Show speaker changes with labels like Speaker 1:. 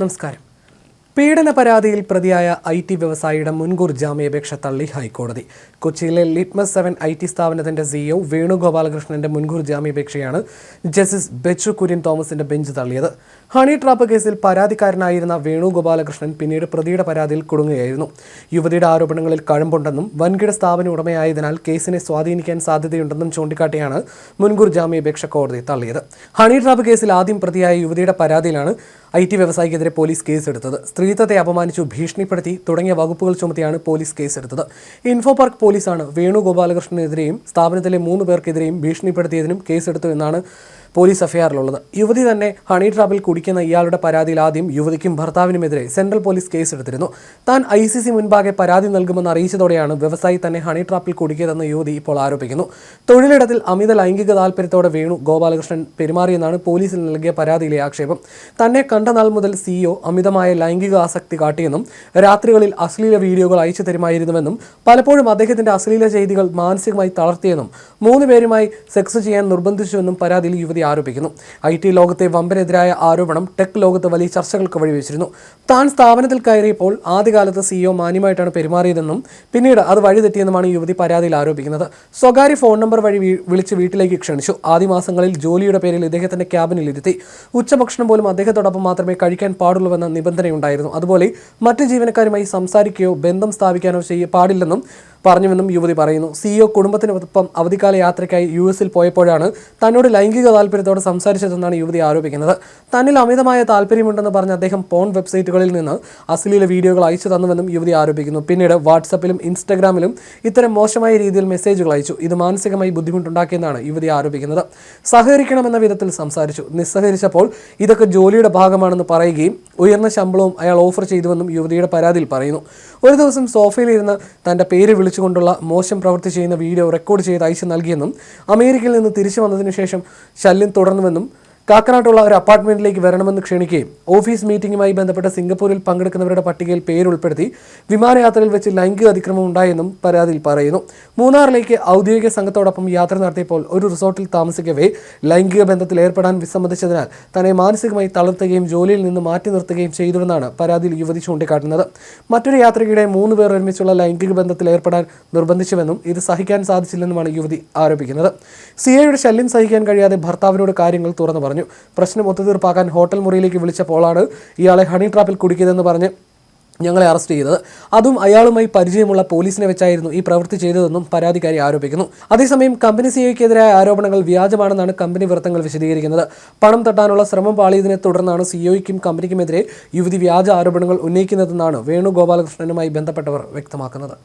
Speaker 1: നമസ്കാരം. പീഡന പരാതിയിൽ പ്രതിയായ ഐ ടി വ്യവസായിയുടെ മുൻകൂർ ജാമ്യാപേക്ഷ തള്ളി ഹൈക്കോടതി. കൊച്ചിയിലെ ലിറ്റ്മസ് സെവൻ ഐ ടി സ്ഥാപനത്തിന്റെ സിഇഒ വേണുഗോപാലകൃഷ്ണന്റെ മുൻകൂർ ജാമ്യാപേക്ഷയാണ് ജസ്റ്റിസ് ബെച്ചു കുര്യൻ തോമസിന്റെ ബെഞ്ച് തള്ളിയത്. ഹണി ട്രാപ്പ് കേസിൽ പരാതിക്കാരനായിരുന്ന വേണുഗോപാലകൃഷ്ണൻ പിന്നീട് പ്രതിയുടെ പരാതിയിൽ കുടുങ്ങുകയായിരുന്നു. യുവതിയുടെ ആരോപണങ്ങളിൽ കഴമ്പുണ്ടെന്നും വൻകിട സ്ഥാപന ഉടമയായതിനാൽ കേസിനെ സ്വാധീനിക്കാൻ സാധ്യതയുണ്ടെന്നും ചൂണ്ടിക്കാട്ടിയാണ് മുൻകൂർ ജാമ്യാപേക്ഷ കോടതി തള്ളിയത്. ഹണി ട്രാപ്പ് കേസിൽ ആദ്യം പ്രതിയായ യുവതിയുടെ പരാതിയിലാണ് ഐ ടി വ്യവസായിക്കെതിരെ പോലീസ് കേസെടുത്തത്. സ്ത്രീത്വത്തെ അപമാനിച്ചു ഭീഷണിപ്പെടുത്തി തുടങ്ങിയ വകുപ്പുകൾ ചുമത്തിയാണ് പോലീസ് കേസെടുത്തത്. ഇൻഫോ പാർക്ക് പോലീസാണ് വേണുഗോപാലകൃഷ്ണനെതിരെയും സ്ഥാപനത്തിലെ മൂന്ന് പേർക്കെതിരെയും ഭീഷണിപ്പെടുത്തിയതിനും കേസെടുത്തു എന്നാണ് പോലീസ് എഫ്ഐആറിലുള്ളത്. യുവതി തന്നെ ഹണി ട്രാപ്പിൽ കുടിക്കുന്ന ഇയാളുടെ പരാതിയിൽ ആദ്യം യുവതിക്കും ഭർത്താവിനുമെതിരെ സെൻട്രൽ പോലീസ് കേസെടുത്തിരുന്നു. താൻ ഐ സി സി മുൻപാകെ പരാതി നൽകുമെന്ന് അറിയിച്ചതോടെയാണ് വ്യവസായി തന്നെ ഹണി ട്രാപ്പിൽ കുടിക്കിയതെന്ന് യുവതി ഇപ്പോൾ ആരോപിക്കുന്നു. തൊഴിലിടത്തിൽ അമിത ലൈംഗിക താല്പര്യത്തോടെ വേണു ഗോപാലകൃഷ്ണൻ പെരുമാറിയെന്നാണ് പോലീസിൽ നൽകിയ പരാതിയിലെ ആക്ഷേപം. തന്നെ കണ്ട നാൾ മുതൽ സിഇഒ അമിതമായ ലൈംഗിക ആസക്തി കാട്ടിയെന്നും രാത്രികളിൽ അശ്ലീല വീഡിയോകൾ അയച്ചു തരുമായിരുന്നുവെന്നും പലപ്പോഴും അദ്ദേഹത്തിന്റെ അശ്ലീല ചെയ്തികൾ മാനസികമായി തളർത്തിയെന്നും മൂന്ന് പേരുമായി സെക്സ് ചെയ്യാൻ നിർബന്ധിച്ചുവെന്നും പരാതിയിൽ യുവതി ആരോപിക്കുന്നു. ഐ ടി ലോകത്തെ വമ്പനെതിരായ ആരോപണം ടെക് ലോകത്ത് വലിയ ചർച്ചകൾക്ക് വഴിവെച്ചിരുന്നു. താൻ സ്ഥാപനത്തിൽ കയറിയപ്പോൾ ആദ്യകാലത്ത് സിഇഒ മാന്യമായിട്ടാണ് പെരുമാറിയതെന്നും പിന്നീട് അത് വഴിതെറ്റിയെന്നുമാണ് യുവതി പരാതിയിൽ ആരോപിക്കുന്നത്. സ്വകാര്യ ഫോൺ നമ്പർ വഴി വിളിച്ച് വീട്ടിലേക്ക് ക്ഷണിച്ചു. ആദ്യ മാസങ്ങളിൽ ജോലിയുടെ പേരിൽ ഇദ്ദേഹത്തിന്റെ ക്യാബിനിൽ ഇരുത്തി. ഉച്ചഭക്ഷണം പോലും അദ്ദേഹത്തോടൊപ്പം മാത്രമേ കഴിക്കാൻ പാടുള്ളൂവെന്ന നിബന്ധനയുണ്ടായിരുന്നു. അതുപോലെ മറ്റ് ജീവനക്കാരുമായി സംസാരിക്കുകയോ ബന്ധം സ്ഥാപിക്കാനോ ചെയ്യ പാടില്ലെന്നും പറഞ്ഞുവെന്നും യുവതി പറയുന്നു. സിഇഒ കുടുംബത്തിനൊപ്പം അവധിക്കാല യാത്രയ്ക്കായി യു എസിൽ പോയപ്പോഴാണ് തന്നോട് ലൈംഗിക താല്പര്യത്തോടെ സംസാരിച്ചതെന്നാണ് യുവതി ആരോപിക്കുന്നത്. തന്നിൽ അമിതമായ താല്പര്യമുണ്ടെന്ന് പറഞ്ഞ അദ്ദേഹം പോൺ വെബ്സൈറ്റുകളിൽ നിന്ന് അശ്ലീല വീഡിയോകൾ അയച്ചു തന്നുവെന്നും യുവതി ആരോപിക്കുന്നു. പിന്നീട് വാട്സപ്പിലും ഇൻസ്റ്റഗ്രാമിലും ഇത്തരം മോശമായ രീതിയിൽ മെസ്സേജുകൾ അയച്ചു. ഇത് മാനസികമായി ബുദ്ധിമുട്ടുണ്ടാക്കിയെന്നാണ് യുവതി ആരോപിക്കുന്നത്. സഹകരിക്കണമെന്ന വിധത്തിൽ സംസാരിച്ചു. നിസ്സഹരിച്ചപ്പോൾ ഇതൊക്കെ ജോലിയുടെ ഭാഗമാണെന്ന് പറയുകയും ഉയർന്ന ശമ്പളവും അയാൾ ഓഫർ ചെയ്തുവെന്നും യുവതിയുടെ പരാതിയിൽ പറയുന്നു. ഒരു ദിവസം സോഫയിലിരുന്ന് തന്റെ പേര് വിളിച്ചുകൊണ്ടുള്ള മോശം പ്രവൃത്തി ചെയ്യുന്ന വീഡിയോ റെക്കോർഡ് ചെയ്ത് അയച്ചു നൽകിയെന്നും അമേരിക്കയിൽ നിന്ന് തിരിച്ചു വന്നതിനു ശേഷം ശല്യം തുടർന്നുവെന്നും കാക്കനാട്ടുള്ള ഒരു അപ്പാർട്ട്മെന്റിലേക്ക് വരണമെന്ന് ക്ഷണിക്കുകയും ഓഫീസ് മീറ്റിംഗുമായി ബന്ധപ്പെട്ട് സിംഗപ്പൂരിൽ പങ്കെടുക്കുന്നവരുടെ പട്ടികയിൽ പേരുൾപ്പെടുത്തി വിമാനയാത്രയിൽ വെച്ച് ലൈംഗിക അതിക്രമം ഉണ്ടായെന്നും പരാതിയിൽ പറയുന്നു. മൂന്നാറിലേക്ക് ഔദ്യോഗിക സംഘത്തോടൊപ്പം യാത്ര നടത്തിയപ്പോൾ ഒരു റിസോർട്ടിൽ താമസിക്കവേ ലൈംഗിക ബന്ധത്തിൽ ഏർപ്പെടാൻ വിസമ്മതിച്ചതിനാൽ തന്നെ മാനസികമായി തളർത്തുകയും ജോലിയിൽ നിന്ന് മാറ്റി നിർത്തുകയും ചെയ്തുവെന്നാണ് പരാതിയിൽ യുവതി ചൂണ്ടിക്കാട്ടുന്നത്. മറ്റൊരു യാത്രയ്ക്കിടെ മൂന്ന് പേർ ഒരുമിച്ചുള്ള ലൈംഗിക ബന്ധത്തിൽ ഏർപ്പെടാൻ നിർബന്ധിച്ചുവെന്നും ഇത് സഹിക്കാൻ സാധിച്ചില്ലെന്നുമാണ് യുവതി ആരോപിക്കുന്നത്. സിഐയുടെ ശല്യം സഹിക്കാൻ കഴിയാതെ ഭർത്താവിനോട് കാര്യങ്ങൾ തുറന്നു പറഞ്ഞു. പ്രശ്നം ഒത്തുതീർപ്പാക്കാൻ ഹോട്ടൽ മുറിയിലേക്ക് വിളിച്ചപ്പോഴാണ് ഇയാളെ ഹണി ട്രാപ്പിൽ കുടുക്കിയതെന്ന് പറഞ്ഞ് ഞങ്ങളെ അറസ്റ്റ് ചെയ്തത്. അതും അയാളുമായി പരിചയമുള്ള പോലീസിനെ വെച്ചായിരുന്നു ഈ പ്രവൃത്തി ചെയ്തതെന്നും പരാതിക്കാരി ആരോപിക്കുന്നു. അതേസമയം കമ്പനി സിഇഒക്കെതിരായ ആരോപണങ്ങൾ വ്യാജമാണെന്നാണ് കമ്പനി വൃത്തങ്ങൾ വിശദീകരിക്കുന്നത്. പണം തട്ടാനുള്ള ശ്രമം പാളിയതിനെ തുടർന്നാണ് സിഇഒയ്ക്കും കമ്പനിക്കുമെതിരെ യുവതി വ്യാജ ആരോപണങ്ങൾ ഉന്നയിക്കുന്നതെന്നാണ് വേണുഗോപാലകൃഷ്ണനുമായി ബന്ധപ്പെട്ടവർ വ്യക്തമാക്കുന്നത്.